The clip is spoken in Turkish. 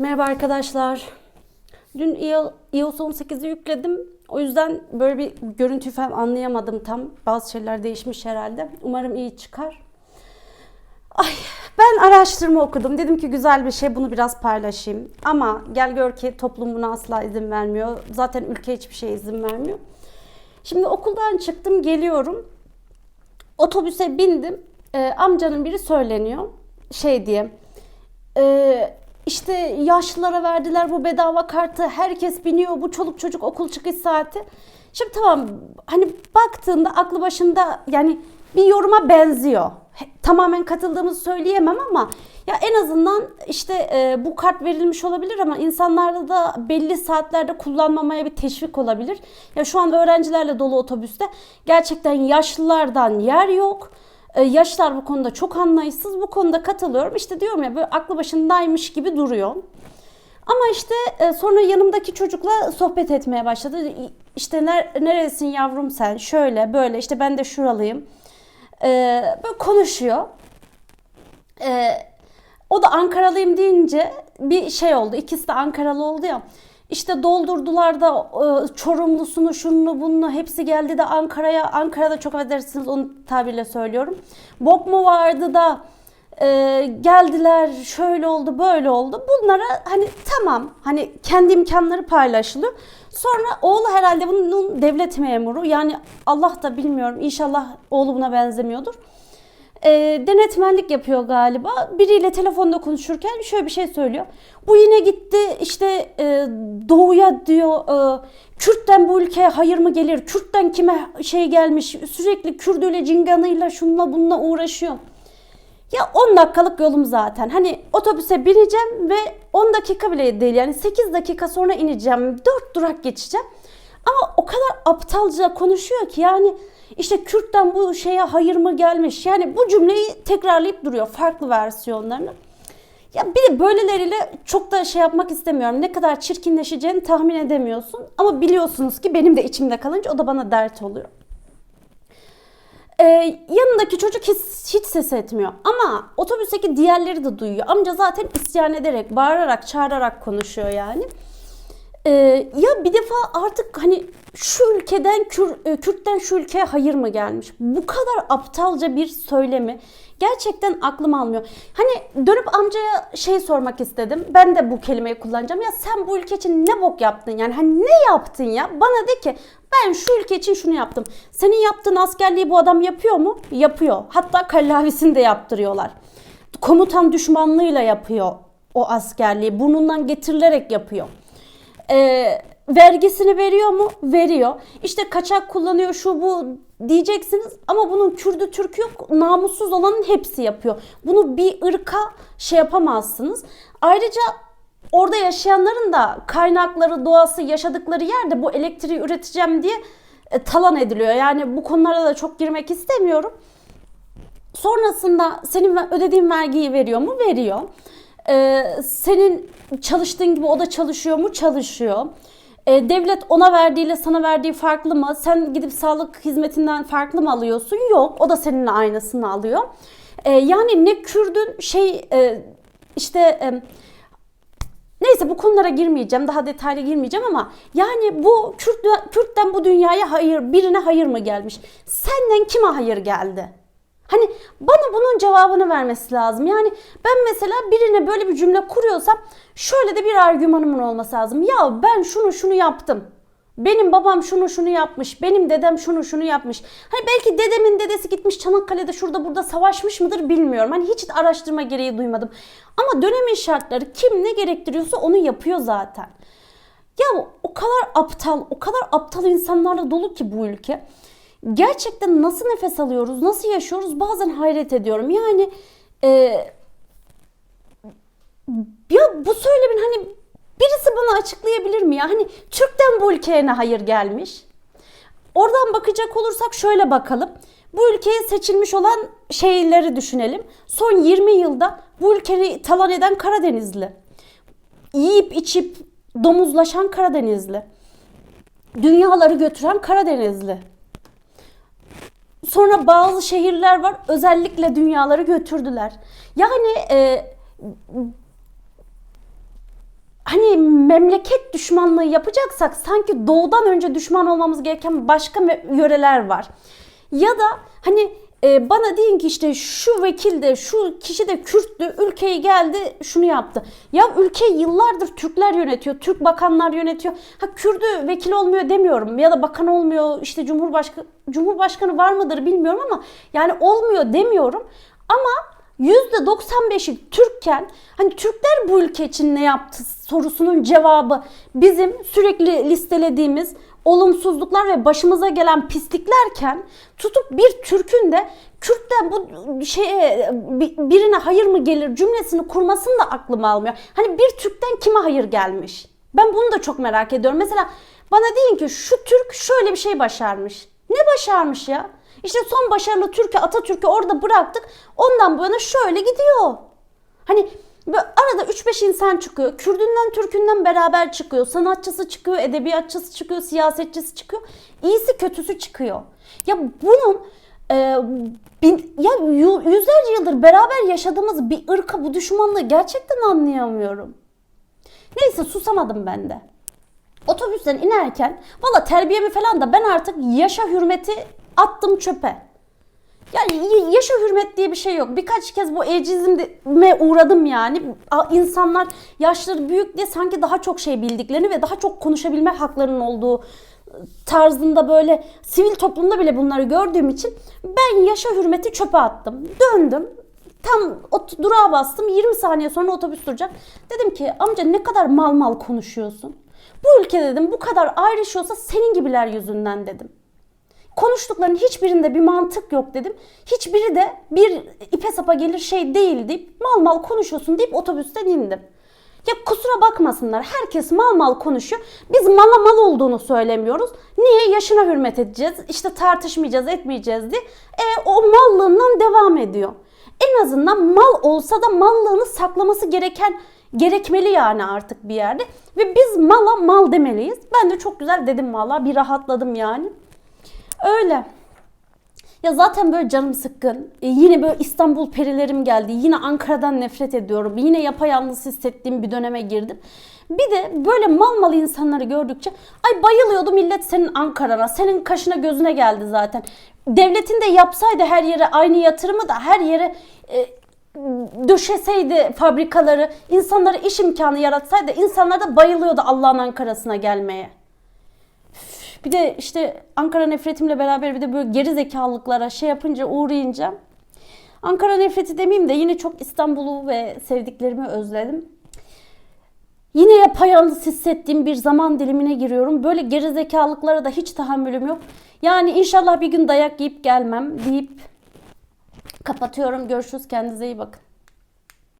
Merhaba arkadaşlar. Dün iOS 18'i yükledim. O yüzden böyle bir görüntü falan anlayamadım tam. Bazı şeyler değişmiş herhalde. Umarım iyi çıkar. Ay ben araştırma okudum. Dedim ki güzel bir şey bunu biraz paylaşayım. Ama gel gör ki toplum buna asla izin vermiyor. Zaten ülke hiçbir şey izin vermiyor. Şimdi okuldan çıktım geliyorum. Otobüse bindim. Ee, amcanın biri söyleniyor. Şey diye. Ee, işte yaşlılara verdiler bu bedava kartı. Herkes biniyor. Bu çoluk çocuk okul çıkış saati. Şimdi tamam hani baktığında aklı başında yani bir yoruma benziyor. Tamamen katıldığımızı söyleyemem ama ya en azından işte e, bu kart verilmiş olabilir ama insanlarda da belli saatlerde kullanmamaya bir teşvik olabilir. Ya şu an öğrencilerle dolu otobüste gerçekten yaşlılardan yer yok. E, yaşlılar bu konuda çok anlayışsız. Bu konuda katılıyorum. İşte diyorum ya böyle aklı başındaymış gibi duruyor. Ama işte e, sonra yanımdaki çocukla sohbet etmeye başladı. İşte ner- neresin yavrum sen? Şöyle böyle işte ben de şuralıyım. E, böyle konuşuyor. O da Ankaralıyım deyince bir şey oldu. İkisi de Ankaralı oldu ya. İşte doldurdular da e, Çorumlusunu, şunu bunu hepsi geldi de Ankara'ya. Ankara'da çok affedersiniz onu tabirle söylüyorum. Bok mu vardı da e, geldiler şöyle oldu böyle oldu. Bunlara hani tamam hani kendi imkanları paylaşılıyor. Sonra oğlu herhalde bunun devlet memuru yani Allah da bilmiyorum inşallah oğlu buna benzemiyordur. E, denetmenlik yapıyor galiba. Biriyle telefonda konuşurken şöyle bir şey söylüyor. Bu yine gitti işte e, doğuya diyor e, Kürt'ten bu ülkeye hayır mı gelir? Kürt'ten kime şey gelmiş? Sürekli Kürdüyle cinganıyla şununla bununla uğraşıyor. Ya 10 dakikalık yolum zaten. Hani otobüse bineceğim ve 10 dakika bile değil. Yani 8 dakika sonra ineceğim. 4 durak geçeceğim. Ama o kadar aptalca konuşuyor ki yani işte Kürt'ten bu şeye hayır mı gelmiş? Yani bu cümleyi tekrarlayıp duruyor farklı versiyonlarını. Ya bir de böyleleriyle çok da şey yapmak istemiyorum. Ne kadar çirkinleşeceğini tahmin edemiyorsun. Ama biliyorsunuz ki benim de içimde kalınca o da bana dert oluyor. Ee, yanındaki çocuk hiç, hiç ses etmiyor. Ama otobüsteki diğerleri de duyuyor. Amca zaten isyan ederek, bağırarak, çağırarak konuşuyor yani. Ee, ya bir defa artık hani şu ülkeden Kür, e, Kürt'ten şu ülkeye hayır mı gelmiş? Bu kadar aptalca bir söylemi gerçekten aklım almıyor. Hani dönüp amcaya şey sormak istedim. Ben de bu kelimeyi kullanacağım. Ya sen bu ülke için ne bok yaptın yani? Hani ne yaptın ya? Bana de ki ben şu ülke için şunu yaptım. Senin yaptığın askerliği bu adam yapıyor mu? Yapıyor. Hatta kallavisini de yaptırıyorlar. Komutan düşmanlığıyla yapıyor o askerliği. Burnundan getirilerek yapıyor. Ee, vergisini veriyor mu? Veriyor. İşte kaçak kullanıyor şu bu diyeceksiniz ama bunun Kürdü Türk'ü yok. Namussuz olanın hepsi yapıyor. Bunu bir ırka şey yapamazsınız. Ayrıca orada yaşayanların da kaynakları, doğası, yaşadıkları yerde bu elektriği üreteceğim diye e, talan ediliyor. Yani bu konulara da çok girmek istemiyorum. Sonrasında senin ödediğin vergiyi veriyor mu? Veriyor. Ee, senin çalıştığın gibi o da çalışıyor mu? Çalışıyor. Ee, devlet ona verdiğiyle sana verdiği farklı mı? Sen gidip sağlık hizmetinden farklı mı alıyorsun? Yok. O da seninle aynısını alıyor. Ee, yani ne Kürdün şey e, işte e, Neyse bu konulara girmeyeceğim. Daha detaylı girmeyeceğim ama yani bu Kürt, Kürt'ten bu dünyaya hayır, birine hayır mı gelmiş? Senden kime hayır geldi? Hani bana bunun cevabını vermesi lazım. Yani ben mesela birine böyle bir cümle kuruyorsam şöyle de bir argümanımın olması lazım. Ya ben şunu şunu yaptım. Benim babam şunu şunu yapmış. Benim dedem şunu şunu yapmış. Hani belki dedemin dedesi gitmiş Çanakkale'de şurada burada savaşmış mıdır bilmiyorum. Hani hiç araştırma gereği duymadım. Ama dönemin şartları kim ne gerektiriyorsa onu yapıyor zaten. Ya o kadar aptal, o kadar aptal insanlarla dolu ki bu ülke gerçekten nasıl nefes alıyoruz, nasıl yaşıyoruz bazen hayret ediyorum. Yani e, ya bu söylemin hani birisi bana açıklayabilir mi ya? Hani Türk'ten bu ülkeye ne hayır gelmiş? Oradan bakacak olursak şöyle bakalım. Bu ülkeye seçilmiş olan şeyleri düşünelim. Son 20 yılda bu ülkeyi talan eden Karadenizli. Yiyip içip domuzlaşan Karadenizli. Dünyaları götüren Karadenizli. Sonra bazı şehirler var özellikle dünyaları götürdüler. Yani e, hani memleket düşmanlığı yapacaksak sanki doğudan önce düşman olmamız gereken başka yöreler var. Ya da hani e, bana deyin ki işte şu vekil de şu kişi de Kürttü ülkeye geldi şunu yaptı. Ya ülkeyi yıllardır Türkler yönetiyor. Türk bakanlar yönetiyor. Ha Kürdü vekil olmuyor demiyorum ya da bakan olmuyor işte cumhurbaşkanı cumhurbaşkanı var mıdır bilmiyorum ama yani olmuyor demiyorum. Ama %95'i Türkken hani Türkler bu ülke için ne yaptı sorusunun cevabı bizim sürekli listelediğimiz olumsuzluklar ve başımıza gelen pisliklerken tutup bir Türk'ün de Kürt'ten bu şeye bi- birine hayır mı gelir cümlesini kurmasını da aklım almıyor. Hani bir Türk'ten kime hayır gelmiş? Ben bunu da çok merak ediyorum. Mesela bana deyin ki şu Türk şöyle bir şey başarmış. Ne başarmış ya? İşte son başarılı Türk'ü Atatürk'ü orada bıraktık. Ondan bu yana şöyle gidiyor. Hani arada 3-5 insan çıkıyor. Kürdünden Türkünden beraber çıkıyor. Sanatçısı çıkıyor, edebiyatçısı çıkıyor, siyasetçisi çıkıyor. İyisi kötüsü çıkıyor. Ya bunun e, bin- ya yüzlerce yıldır beraber yaşadığımız bir ırka bu düşmanlığı gerçekten anlayamıyorum. Neyse susamadım ben de. Otobüsten inerken valla terbiyemi falan da ben artık yaşa hürmeti attım çöpe. Yani yaşa hürmet diye bir şey yok. Birkaç kez bu ecizme uğradım yani. İnsanlar yaşları büyük diye sanki daha çok şey bildiklerini ve daha çok konuşabilme haklarının olduğu tarzında böyle sivil toplumda bile bunları gördüğüm için ben yaşa hürmeti çöpe attım. Döndüm. Tam ot- durağa bastım. 20 saniye sonra otobüs duracak. Dedim ki amca ne kadar mal mal konuşuyorsun. Bu ülke dedim bu kadar ayrışıyorsa senin gibiler yüzünden dedim. Konuştuklarının hiçbirinde bir mantık yok dedim. Hiçbiri de bir ipe sapa gelir şey değil deyip mal mal konuşuyorsun deyip otobüsten indim. Ya kusura bakmasınlar herkes mal mal konuşuyor. Biz mala mal olduğunu söylemiyoruz. Niye? Yaşına hürmet edeceğiz. işte tartışmayacağız etmeyeceğiz diye. E, o mallığından devam ediyor. En azından mal olsa da mallığını saklaması gereken gerekmeli yani artık bir yerde. Ve biz mala mal demeliyiz. Ben de çok güzel dedim valla bir rahatladım yani. Öyle. Ya zaten böyle canım sıkkın. E, yine böyle İstanbul perilerim geldi. Yine Ankara'dan nefret ediyorum. Yine yapayalnız hissettiğim bir döneme girdim. Bir de böyle mal mal insanları gördükçe ay bayılıyordu millet senin Ankara'na. Senin kaşına gözüne geldi zaten. Devletin de yapsaydı her yere aynı yatırımı da her yere e, döşeseydi fabrikaları, insanlara iş imkanı yaratsaydı insanlar da bayılıyordu Allah'ın Ankara'sına gelmeye. Bir de işte Ankara nefretimle beraber bir de böyle geri zekalılıklara şey yapınca uğrayınca Ankara nefreti demeyeyim de yine çok İstanbul'u ve sevdiklerimi özledim. Yine yapayalnız hissettiğim bir zaman dilimine giriyorum. Böyle geri zekalıklara da hiç tahammülüm yok. Yani inşallah bir gün dayak yiyip gelmem deyip kapatıyorum. Görüşürüz. Kendinize iyi bakın.